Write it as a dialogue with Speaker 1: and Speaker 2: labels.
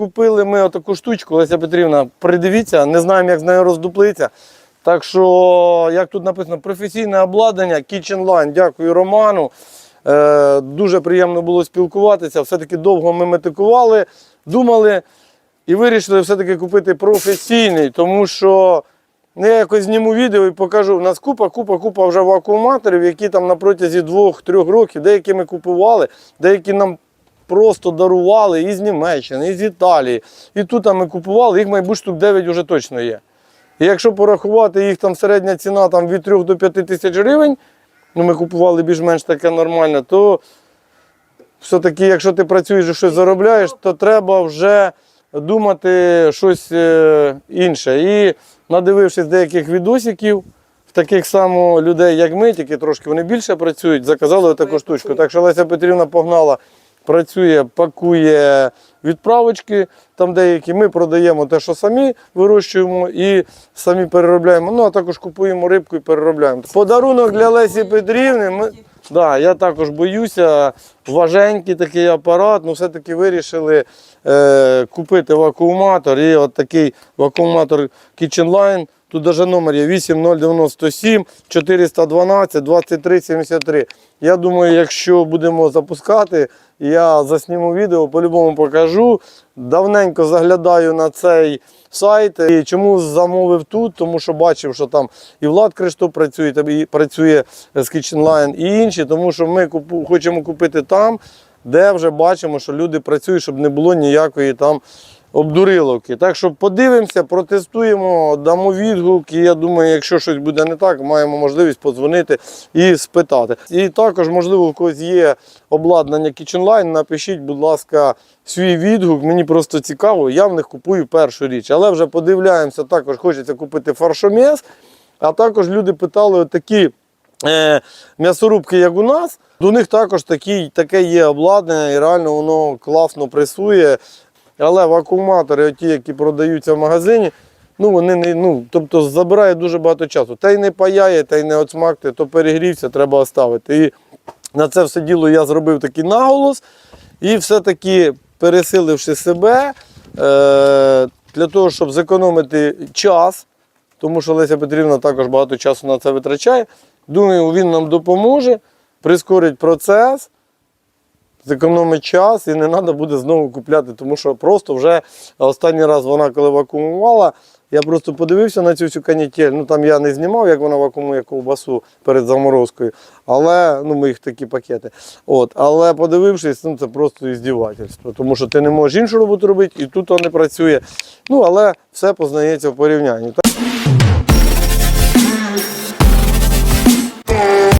Speaker 1: купили ми отаку штучку, Леся Петрівна, придивіться, не знаємо, як з нею роздуплиться. Так що, як тут написано, професійне обладнання, Kitchen Line. Дякую Роману. Е, дуже приємно було спілкуватися. Все-таки довго ми метикували, думали і вирішили все-таки купити професійний, тому що ну, я якось зніму відео і покажу. У нас купа, купа, купа вже вакууматорів, які там на протязі двох-трьох років, деякі ми купували, деякі нам просто дарували із Німеччини, із Італії. І тут ми купували, їх, мабуть, штук 9 вже точно є. І якщо порахувати їх там середня ціна там, від 3 до 5 тисяч гривень, ну ми купували більш-менш таке нормальне, то все-таки, якщо ти працюєш і щось заробляєш, то треба вже думати щось е, інше. І надивившись деяких відосиків, в таких само людей, як ми, тільки трошки вони більше працюють, заказали таку штучку. Так що Леся Петрівна погнала, працює, пакує відправочки, там деякі ми продаємо те, що самі вирощуємо і самі переробляємо. Ну, а також купуємо рибку і переробляємо. Подарунок для Лесі Петрівни. Ми, да, я також боюся, важенький такий апарат, ну все-таки вирішили е, купити вакууматор. І от такий вакууматор Kitchen Line. Тут навіть номер є 8097 412 2373. Я думаю, якщо будемо запускати, я засніму відео, по-любому покажу. Давненько заглядаю на цей сайт. І чому замовив тут? Тому що бачив, що там і Влад Криштоп працює, і працює з Kitchen Line, і інші, тому що ми купу, хочемо купити там, де вже бачимо, що люди працюють, щоб не було ніякої там обдуриловки. Так що подивимося, протестуємо, дамо відгук. І я думаю, якщо щось буде не так, маємо можливість подзвонити і спитати. І також, можливо, у когось є обладнання Kitchen Line, напишіть, будь ласка, свій відгук. Мені просто цікаво, я в них купую першу річ. Але вже подивляємося, також хочеться купити фаршомес. А також люди питали такі е, м'ясорубки, як у нас. До них також такі, таке є обладнання, і реально воно класно пресує. Але вакууматори, ті, які продаються в магазині, ну вони не ну, тобто забирає дуже багато часу. Та й не паяє, та й не оцмакти, то перегрівся, треба оставити. І на це все діло я зробив такий наголос. І все-таки пересиливши себе, е, для того, щоб зекономити час, тому що Леся Петрівна також багато часу на це витрачає. Думаю, він нам допоможе, прискорить процес, зекономить час і не треба буде знову купляти, тому що просто вже останній раз вона коли вакуумувала, я просто подивився на цю всю канітель. Ну там я не знімав, як вона вакуумує ковбасу перед заморозкою, але ну, ми їх такі пакети. От, але подивившись, ну це просто іздівательство, тому що ти не можеш іншу роботу робити, і тут не працює. Ну, але все познається в порівнянні.